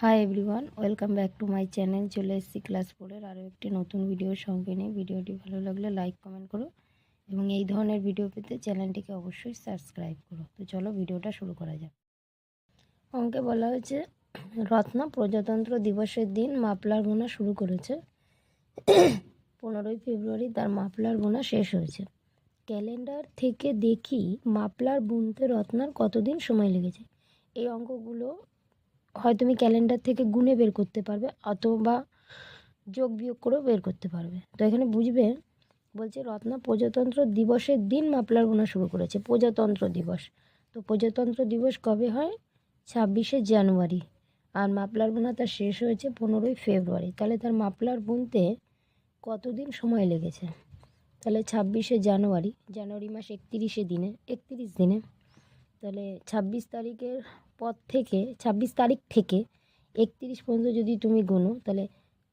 Hi everyone welcome back to my channel চলে এসেছি class ফোরের আরও একটি নতুন ভিডিওর সঙ্গে নিয়ে। ভিডিওটি ভালো লাগলে লাইক কমেন্ট করো এবং এই ধরনের ভিডিও পেতে চ্যানেলটিকে অবশ্যই সাবস্ক্রাইব করো। তো চলো ভিডিওটা শুরু করা যাক। অঙ্কে বলা হয়েছে, রত্না প্রজাতন্ত্র দিবসের দিন মাপলার বোনা শুরু করেছে। পনেরোই ফেব্রুয়ারি তার মাপলার বোনা শেষ হয়েছে। ক্যালেন্ডার থেকে দেখি মাপলার বুনতে রত্নার কতদিন সময় লেগেছে? এই অঙ্কগুলো হয় তুমি ক্যালেন্ডার থেকে গুনে বের করতে পারবে, অথবা যোগ বিয়োগ করেও বের করতে পারবে। তো এখানে বুঝবে, বলছে রত্না প্রজাতন্ত্র দিবসের দিন মাপলার বোনা শুরু করেছে, প্রজাতন্ত্র দিবস। তো প্রজাতন্ত্র দিবস কবে হয়? ছাব্বিশে জানুয়ারি। আর মাপলার বোনা তার শেষ হয়েছে পনেরোই ফেব্রুয়ারি। তাহলে তার মাপলার বুনতে কতদিন সময় লেগেছে? তাহলে ছাব্বিশে জানুয়ারি জানুয়ারি মাস একতিরিশে দিনে, একত্রিশ দিনে। তাহলে ছাব্বিশ তারিখের পর থেকে, ছাব্বিশ তারিখ থেকে একতিরিশ পর্যন্ত যদি তুমি গুনো, তাহলে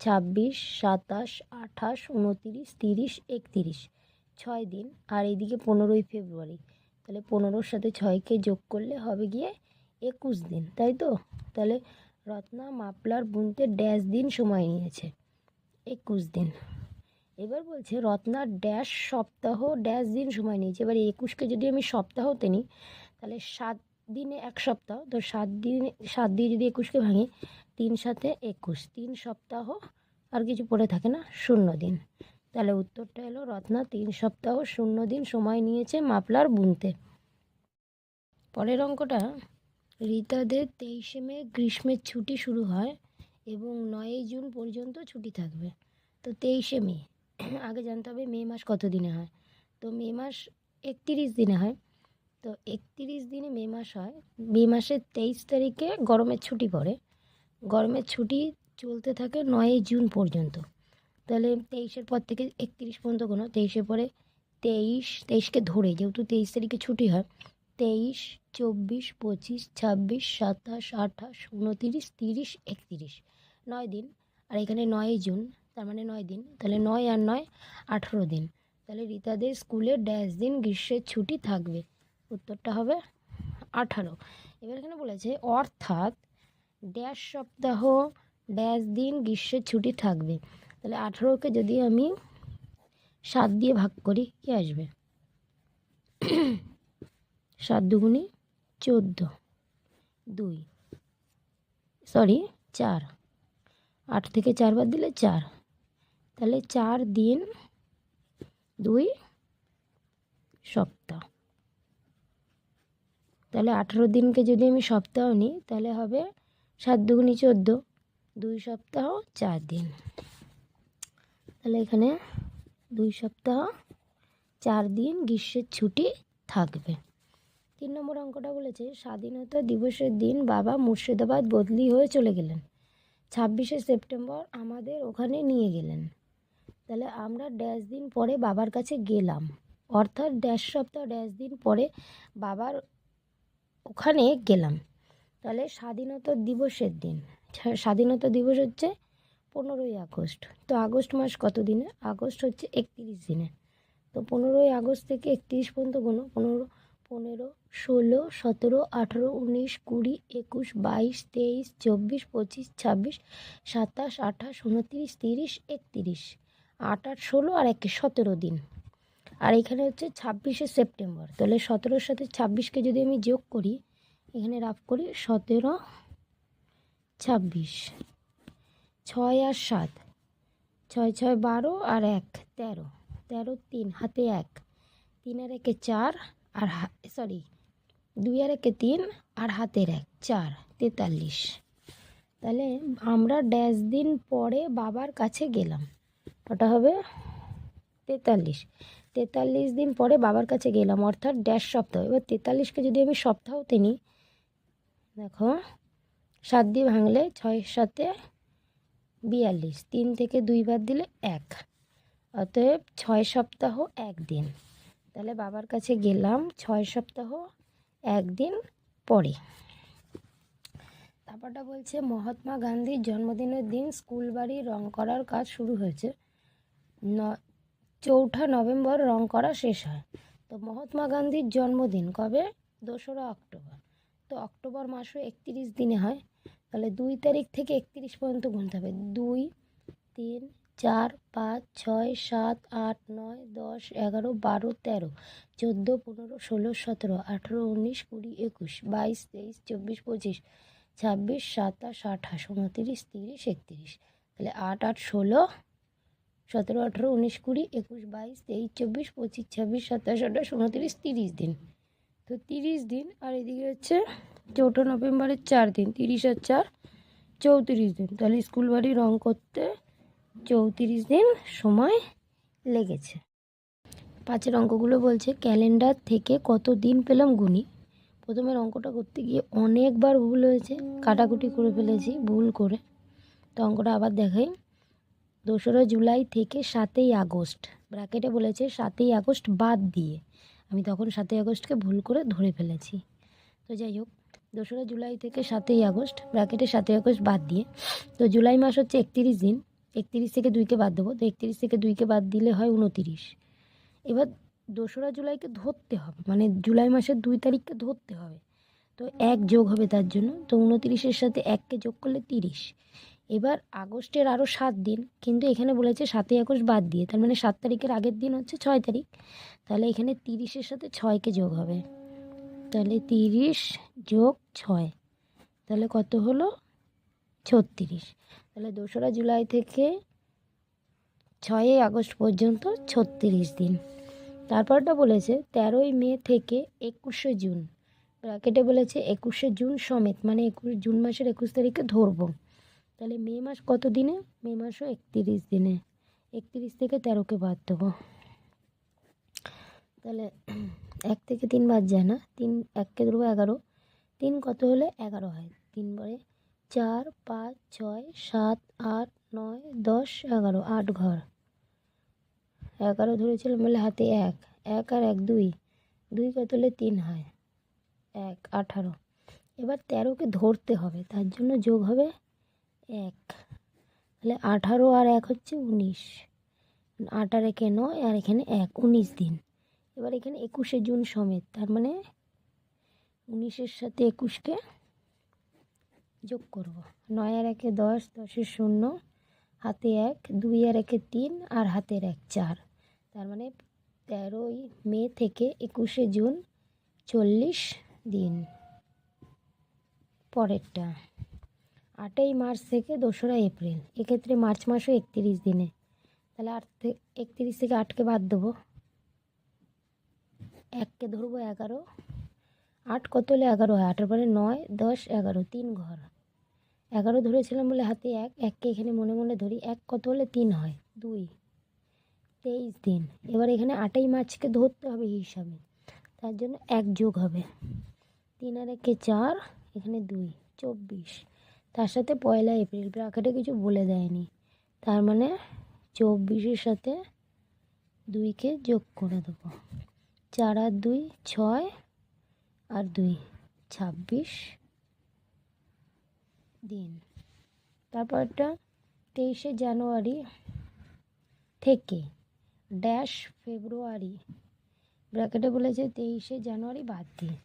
ছাব্বিশ, সাতাশ, আঠাশ, উনতিরিশ, তিরিশ, একতিরিশ, ছয় দিন। আর এইদিকে পনেরোই ফেব্রুয়ারি, তাহলে পনেরোর সাথে ছয়কে যোগ করলে হবে গিয়ে একুশ দিন, তাই তো? তাহলে রত্না মাপলার বুনতে ড্যাশ দিন সময় নিয়েছে, একুশ দিন। এবার বলছে রত্নার ড্যাশ সপ্তাহ, ড্যাশ দিন সময় নিয়েছে। এবার একুশকে যদি আমি সপ্তাহতে নিই, তাহলে সাত দিনে এক সপ্তাহ, তো সাত দিনে, সাত দিয়ে যদি একুশকে ভাঙি, তিন সাথে একুশ। তিন সপ্তাহ আর কিছু পড়ে থাকে না, শূন্য দিন। তাহলে উত্তরটা এলো রত্না, তিন সপ্তাহ, শূন্য দিন সময় নিয়েছে মাপলার বুনতে। পরের অঙ্কটা, রীতাদের তেইশে মে গ্রীষ্মের ছুটি শুরু হয় এবং নয়ই জুন পর্যন্ত ছুটি থাকবে। তো তেইশে মে, আগে জানতে হবে মে মাস কত দিনে হয়? তো মে মাস একতিরিশ দিনে হয়। তো একত্রিশ দিনে মে মাস হয়। মে মাসের তেইশ তারিখে গরমের ছুটি পড়ে। গরমের ছুটি চলতে থাকে নয়ই জুন পর্যন্ত। তাহলে তেইশের পর থেকে একতিরিশ পর্যন্ত কোনো, তেইশের পরে তেইশ, তেইশকে ধরে যেহেতু তেইশ তারিখে ছুটি হয়, তেইশ, চব্বিশ, পঁচিশ, ছাব্বিশ, সাতাশ, আঠাশ, উনতিরিশ, তিরিশ, একতিরিশ। নয় দিন। আর এখানে নয়ই জুন, তার মানে নয় দিন। তাহলে নয় আর নয় আঠেরো দিন। তাহলে রীতাদের স্কুলে ড্যাশ দিন গ্রীষ্মের ছুটি থাকবে। উত্তরটা হবে আঠারো। এবার এখানে বলেছে, অর্থাৎ ড্যাশ সপ্তাহ ড্যাশ দিন, গ্রীষ্মের ছুটি থাকবে। তাহলে আঠারোকে যদি আমি সাত দিয়ে ভাগ করি, কি আসবে? সাত দুগুনি চোদ্দ, দুই সরি চার। আট থেকে চারবার দিলে চার। তাহলে চার দিন, দুই সপ্তাহ। তাহলে আঠেরো দিনকে যদি আমি সপ্তাহ নিই, তাহলে হবে সাত দুগুনি চোদ্দ। দুই সপ্তাহ, চার দিন। তাহলে এখানে দুই সপ্তাহ, চার দিন গ্রীষ্মের ছুটি থাকবে। তিন নম্বর অঙ্কটা বলেছে, স্বাধীনতা দিবসের দিন বাবা মুর্শিদাবাদ বদলি হয়ে চলে গেলেন। ছাব্বিশে সেপ্টেম্বর আমাদের ওখানে নিয়ে গেলেন। তাহলে আমরা ড্যাশ দিন পরে বাবার কাছে গেলাম। অর্থাৎ ড্যাশ সপ্তাহ, ড্যাশ দিন পরে বাবার ওখানে গেলাম। তাহলে স্বাধীনতা দিবসের দিন। স্বা- স্বাধীনতা দিবস হচ্ছে পনেরোই আগস্ট। তো আগস্ট মাস কত দিনে? আগস্ট হচ্ছে একত্রিশ দিনে। তো পনেরোই আগস্ট থেকে একত্রিশ পর্যন্ত কোনো পনেরো পনেরো, ষোলো, সতেরো, আঠেরো, উনিশ, কুড়ি, একুশ, বাইশ, তেইশ, চব্বিশ, পঁচিশ, ছাব্বিশ, সাতাশ, আঠাশ, উনত্রিশ, তিরিশ, একত্রিশ, আট আট, ষোলো আর একে সতেরো দিন। আর এখানে হচ্ছে ছাব্বিশে সেপ্টেম্বর। তাহলে সতেরোর সাথে ছাব্বিশকে যদি আমি যোগ করি, এখানে রাফ করি সতেরো, ছাব্বিশ। ছয় আর সাত, ছয় ছয়, বারো আর এক, তেরো। তেরো, তিন, হাতে এক। তিন আর একে চার আর সরি দুই আর একে তিন আর হাতের এক, চার, তেতাল্লিশ। তাহলে আমরা ড্যাশ দিন পরে বাবার কাছে গেলাম। ওটা হবে তেতাল্লিশ। তেতাল্লিশ দিন পরে বাবার কাছে গেলাম, অর্থাৎ ড্যাশ সপ্তাহ। এবার তেতাল্লিশকে যদি আমি সপ্তাহতে নিই, দেখো, সাত দিয়ে ভাঙলে ছয় সাথে বিয়াল্লিশ, তিন থেকে দুই বাদ দিলে এক। অতএব ছয় সপ্তাহ একদিন তাহলে বাবার কাছে গেলাম, ছয় সপ্তাহ একদিন পরে। তারপরটা বলছে, মহাত্মা গান্ধীর জন্মদিনের দিন স্কুল বাড়ি রং করার কাজ শুরু হয়েছে। ন চৌঠা নভেম্বর রং করা শেষ হয়। তো মহাত্মা গান্ধীর জন্মদিন কবে? দোসরা অক্টোবর। তো অক্টোবর মাসও একত্রিশ দিনে হয়। তাহলে দুই তারিখ থেকে একত্রিশ পর্যন্ত গুনতে হবে। দুই, তিন, চার, পাঁচ, ছয়, সাত, আট, নয়, দশ, এগারো, বারো, তেরো, চোদ্দ, পনেরো, ষোলো, সতেরো, আঠেরো, উনিশ, কুড়ি, একুশ, বাইশ, তেইশ, চব্বিশ, পঁচিশ, ছাব্বিশ, সাতাশ, আঠাশ, উনতিরিশ, তিরিশ, একত্রিশ। তাহলে আট আট, ষোলো সতেরো, আঠেরো, উনিশ, কুড়ি, একুশ, বাইশ, তেইশ, চব্বিশ, পঁচিশ, ছাব্বিশ, সাতাশ, আঠাশ, উনত্রিশ, তিরিশ দিন। তো তিরিশ দিন, আর এদিকে হচ্ছে চৌঠা নভেম্বরের চার দিন, তিরিশ আর চার, চৌত্রিশ দিন। তাহলে স্কুল বাড়ি রং করতে চৌত্রিশ দিন সময় লেগেছে। পাঁচের অঙ্কগুলো বলছে, ক্যালেন্ডার থেকে কত দিন পেলাম গুনি প্রথমের অঙ্কটা করতে গিয়ে অনেকবার ভুল হয়েছে, কাটাকুটি করে ফেলেছি, ভুল করে। তো অঙ্কটা আবার দেখাই। দোসরা জুলাই থেকে সাতই আগস্ট, ব্র্যাকেটে বলেছে সাতই আগস্ট বাদ দিয়ে। আমি তখন সাতই আগস্টকে ভুল করে ধরে ফেলেছি। তো যাই হোক, দোসরা জুলাই থেকে সাতই আগস্ট, ব্র্যাকেটে সাতই আগস্ট বাদ দিয়ে। তো জুলাই মাস হচ্ছে একত্রিশ দিন, একত্রিশ থেকে দুইকে বাদ দেবো। তো একত্রিশ থেকে দুইকে বাদ দিলে হয় উনতিরিশ। এবার দোসরা জুলাইকে ধরতে হবে মানে জুলাই মাসের দুই তারিখকে ধরতে হবে। তো এক যোগ হবে তার জন্য, তো উনতিরিশের সাথে এককে যোগ করলে তিরিশ। এবার আগস্টের আরও সাত দিন, কিন্তু এখানে বলেছে সাতই আগস্ট বাদ দিয়ে, তার মানে সাত তারিখের আগের দিন হচ্ছে ছয় তারিখ, তাহলে এখানে তিরিশের সাথে ছয়কে যোগ হবে। তাহলে তিরিশ যোগ ছয়, তাহলে কত হলো? ছত্রিশ, তাহলে দোসরা জুলাই থেকে ছয়ই আগস্ট পর্যন্ত ছত্রিশ দিন। তারপরটা বলেছে তেরোই মে থেকে একুশে জুন, ব্র্যাকেটে বলেছে একুশে জুন সমেত মানে একুশ, জুন মাসের একুশ তারিখে ধরবো। তাহলে মে মাস কত দিনে? মে মাসও একত্রিশ দিনে। একত্রিশ থেকে তেরোকে বাদ দেবো। তাহলে এক থেকে তিন বাদ যায় না। তিন, এককে ধরবো এগারো। তিন কত হলে? এগারো হয়। তিন বারে চার, পাঁচ, ছয়, সাত, আট, নয়, দশ, এগারো, আট ঘর। এগারো ধরেছিলাম বলে হাতে এক। এক আর এক দুই। দুই কত হলে? তিন হয়। এক, আঠারো। এবার তেরোকে ধরতে হবে। তার জন্য যোগ হবে এক। তাহলে আঠারো আর এক হচ্ছে উনিশ। আট আর একে নয় আর এখানে এক, উনিশ দিন। এবার এখানে একুশে জুন সমেত, তার মানে উনিশের সাথে একুশকে যোগ করব। নয় আর একে দশ দশের শূন্য, হাতে এক, দুই আর একে তিন আর হাতের এক, চার। তার মানে তেরোই মে থেকে একুশে জুন চল্লিশ দিন। পরেরটা। আটই মার্চ থেকে দোসরা এপ্রিল। এক্ষেত্রে মার্চ মাসও একত্রিশ দিনে। তাহলে আট থেকে একত্রিশ থেকে আটকে বাদ দেবো। এককে ধরবো এগারো। আট কত হলে এগারো হয়? আটের পরে নয়, দশ, এগারো, তিন ঘর। এগারো ধরেছিলাম বলে হাতে এক। এককে এখানে মনে মনে ধরি এক কত হলে তিন হয়? দুই। তেইশ দিন। এবার এখানে আটই মার্চকে ধরতে হবে হিসাবে। তার জন্য এক যোগ হবে। তিন আর একে চার, এখানে দুই। চব্বিশ। তার সাথে পয়লা এপ্রিল ব্রাকেটে কিছু বলে দেয়নি। তার মানে চব্বিশের সাথে দুইকে যোগ করে দেবো। চার আর দুই, ছয় আর দুই, ছাব্বিশ দিন। তারপরটা তেইশে জানুয়ারি থেকে ড্যাশ ফেব্রুয়ারি, ব্র্যাকেটে বলেছে তেইশে জানুয়ারি বাদ দিয়ে।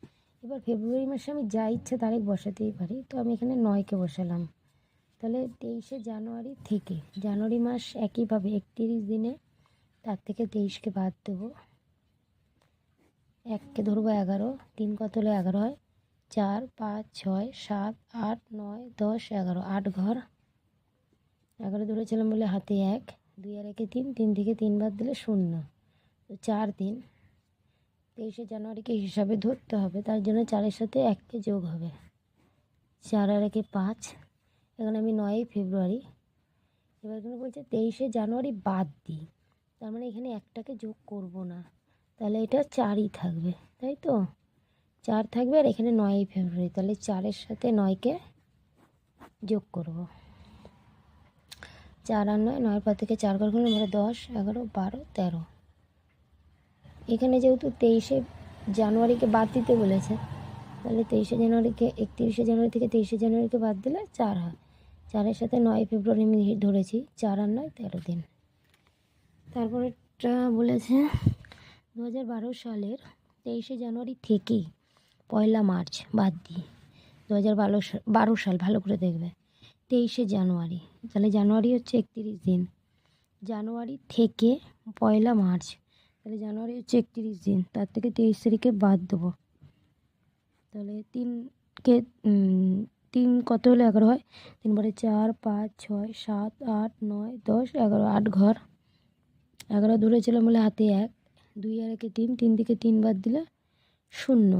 এবার ফেব্রুয়ারি মাসে আমি যা ইচ্ছে তারিখ বসাতেই পারি। তো আমি এখানে নয়কে বসালাম। তাহলে তেইশে জানুয়ারি থেকে, জানুয়ারি মাস একইভাবে একত্রিশ দিনে তার থেকে তেইশকে বাদ দেবো। এককে ধরবো এগারো, তিন কত হলে এগারো হয়? চার, পাঁচ, ছয়, সাত, আট, নয়, দশ, এগারো, আট ঘর। এগারো ধরেছিলাম বলে হাতে এক, দুই আর একে তিন তিন থেকে তিন বাদ দিলে শূন্য। তো চার দিন। তেইশে জানুয়ারিকে হিসাবে ধরতে হবে, তার জন্য চারের সাথে এককে যোগ হবে। চার আর একে পাঁচ, এখানে আমি নয়ই ফেব্রুয়ারি। এবার এখানে বলছে তেইশে জানুয়ারি বাদ দিই তার মানে এখানে একটাকে যোগ করব না। তাহলে এটা চারই থাকবে, তাই তো? চার থাকবে আর এখানে নয়ই ফেব্রুয়ারি, তাহলে চারের সাথে নয়কে যোগ করব। চার আর নয়, নয়ের পর থেকে চার করে আমরা দশ, এগারো, বারো, তেরো। এখানে যেহেতু তেইশে জানুয়ারিকে বাদ দিতে বলেছে, তাহলে তেইশে জানুয়ারিকে, একত্রিশে জানুয়ারি থেকে তেইশে জানুয়ারিকে বাদ দিলে চার হয়। চারের সাথে নয় ফেব্রুয়ারি আমি ধরেছি, চার আর নয় তেরো দিন। তারপরেরটা বলেছে দু হাজার বারো সালের তেইশে জানুয়ারি থেকে পয়লা মার্চ বাদ দিয়ে দু হাজার বারো সাল, ভালো করে দেখবে। তেইশে জানুয়ারি, তাহলে জানুয়ারি হচ্ছে একত্রিশ দিন। জানুয়ারি থেকে পয়লা মার্চ তাহলে জানুয়ারি হচ্ছে একত্রিশ দিন, তার থেকে তেইশ তারিখে বাদ দেবো। তাহলে তিনকে তিন কত হলে এগারো হয়? তিন বারে চার, পাঁচ, ছয়, সাত, আট, নয়, দশ, এগারো, আট ঘর। এগারো ধরেছিলাম বলে হাতে এক, দুই আর একে তিন তিন দিকে তিন বাদ দিলে শূন্য।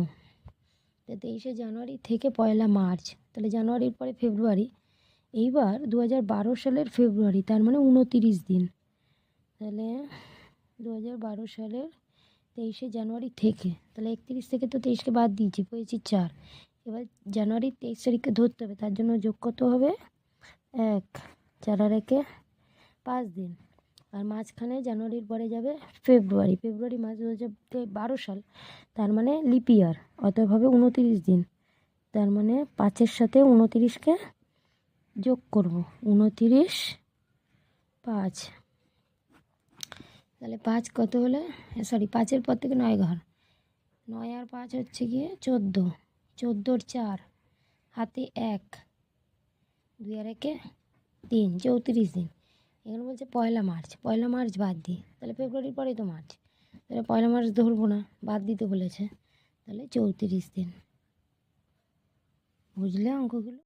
তা তেইশে জানুয়ারি থেকে পয়লা মার্চ, তাহলে জানুয়ারির পরে ফেব্রুয়ারি। এইবার দু হাজার বারো সালের ফেব্রুয়ারি, তার মানে উনতিরিশ দিন। তাহলে দু বারো সালের তেইশে জানুয়ারি থেকে, তাহলে একত্রিশ থেকে তো তেইশকে বাদ দিয়েছি, পেয়েছি চার। এবার জানুয়ারির তেইশ তারিখকে ধরতে হবে, তার জন্য যোগ কত হবে? এক, চার আর একে পাঁচ দিন। আর মাঝখানে জানুয়ারির পরে যাবে ফেব্রুয়ারি। ফেব্রুয়ারি মাস দু হাজার বারো সাল, তার মানে লিপিয়ার অতএব হবে উনতিরিশ দিন। তার মানে পাঁচের সাথে উনতিরিশকে যোগ করব, উনতিরিশ পাঁচ। তাহলে পাঁচ কত হলে? সরি পাঁচের পর থেকে নয় ঘর। নয় আর পাঁচ হচ্ছে গিয়ে চোদ্দ। চোদ্দোর চার, হাতে এক, দুই আর একে তিন, চৌত্রিশ দিন। এখানে বলছে পয়লা মার্চ। পয়লা মার্চ বাদ দিই তাহলে ফেব্রুয়ারির পরেই তো মার্চ। তাহলে পয়লা মার্চ ধরবো না, বাদ দিতে বলেছে। তাহলে চৌত্রিশ দিন। বুঝলে অঙ্কগুলো?